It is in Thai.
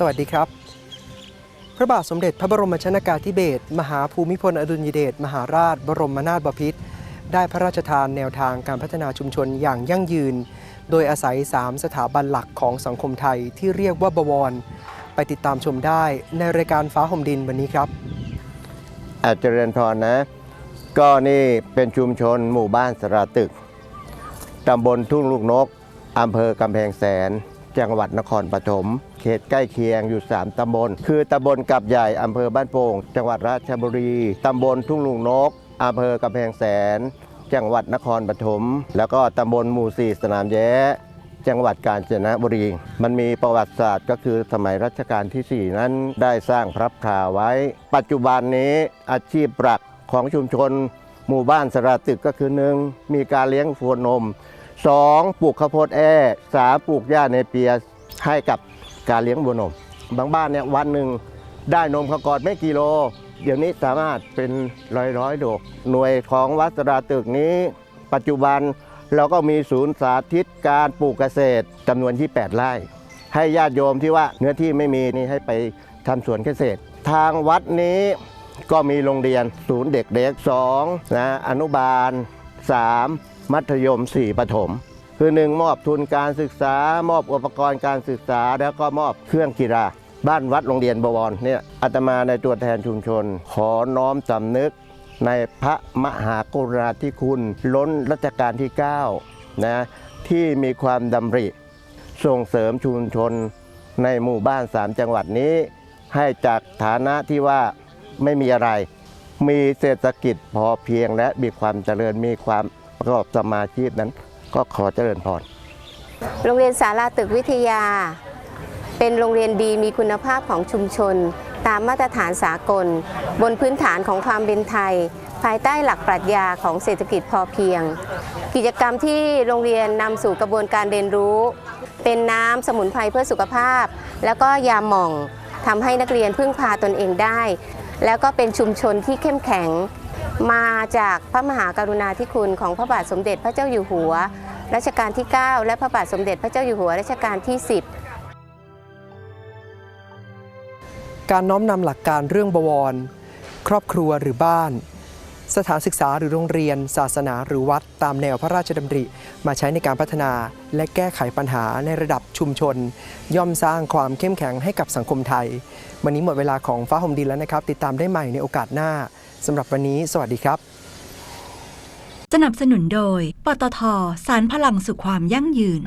สวัสดีครับ พระบาทสมเด็จพระบรมชนากาธิเบศรมหาภูมิพลอดุลยเดชมหาราช บรมนาถบพิตรได้พระราชทานแนวทางการพัฒนาชุมชนอย่างยั่งยืน โดยอาศัย 3 สถาบันหลักของสังคมไทยที่เรียกว่าบวร ไปติดตามชมได้ในรายการฟ้าห่มดินวันนี้ครับอาจเจริญพรนะ ก็นี่เป็นชุมชนหมู่บ้านสระตึกตำบลทุ่งลูกนกอำเภอกำแพงแสน จังหวัดนครปฐม เขตใกล้เคียงอยู่ 3 ตำบล คือตำบลกับใหญ่อำเภอบ้านโป่ง จังหวัดราชบุรี ตำบลทุ่งลูกนกอำเภอกำแพงแสน จังหวัดนครปฐม แล้วก็ตำบลหมู่สี่สนามแย้จังหวัดกาญจนบุรี มันมีประวัติศาสตร์ก็คือสมัยรัชกาลที่ 4 นั้นได้สร้างพระพราไว้ ปัจจุบันนี้อาชีพหลักของชุมชน หมู่บ้านสระตึกก็คือหนึ่งมีการเลี้ยงโคนม 2. ปลูกข้าวโพดแอ่สามปลูกหญ้าในเปียให้กับ การเลี้ยงวัวนม บางบ้านเนี่ยวันหนึ่งได้นมขกอดไม่กี่โล เดี๋ยวนี้สามารถเป็นร้อยร้อยโดก หน่วยของวัดสระตึกนี้ ปัจจุบันเราก็มีศูนย์สาธิตการปลูกเกษตรจำนวนที่8ไร่ ให้ญาติโยมที่ว่าเนื้อที่ไม่มีนี่ให้ไปทำสวนเกษตร ทางวัดนี้ก็มีโรงเรียนศูนย์เด็กเล็ก2นะอนุบาล 3 มัธยม 4 ประถม คือ1มอบทุนการศึกษา มอบอุปกรณ์การศึกษา แล้วก็มอบเครื่องกีฬาบ้านวัดโรงเรียนบวรเนี่ยอาตมาในตัวแทนชุมชน ขอน้อมสำนึกในพระมหากรุณาธิคุณล้นรัชกาลที่9นะที่มีความดำริ ส่งเสริมชุมชนในหมู่บ้าน3จังหวัดนี้ ให้จากฐานะที่ว่าไม่มีอะไร มีเศรษฐกิจพอเพียงและมีความเจริญมีความประกอบสมาชีพนั้น ก็ขอเจริญพร โรงเรียนสาราตึกวิทยา เป็นโรงเรียนดีมีคุณภาพของชุมชน ตามมาตรฐานสากล บนพื้นฐานของความเป็นไทย ภายใต้หลักปรัชญาของเศรษฐกิจพอเพียง กิจกรรมที่โรงเรียนนำสู่กระบวนการเรียนรู้ เป็นน้ำสมุนไพรเพื่อสุขภาพ แล้วก็ยาหม่องทำให้นักเรียนพึ่งพาตนเองได้ แล้วก็เป็นชุมชนที่เข้มแข็ง มาจากพระมหากรุณาธิคุณของพระบาทสมเด็จพระเจ้าอยู่หัว รัชกาลที่ 9 และพระบาทสมเด็จพระเจ้าอยู่หัวรัชกาลที่ 10 การน้อมนำหลักการเรื่องบวร ครอบครัวหรือบ้าน สถานศึกษาหรือโรงเรียน ศาสนาหรือวัดตามแนวพระราชดำริ มาใช้ในการพัฒนาและแก้ไขปัญหาในระดับชุมชน ย่อมสร้างความเข้มแข็งให้กับสังคมไทย วันนี้หมดเวลาของฟ้าหมดินแล้วนะครับ ติดตามได้ใหม่ในโอกาสหน้า สำหรับวันนี้สวัสดีครับ สนับสนุนโดย ปตทสารพลังสู่ความยั่งยืน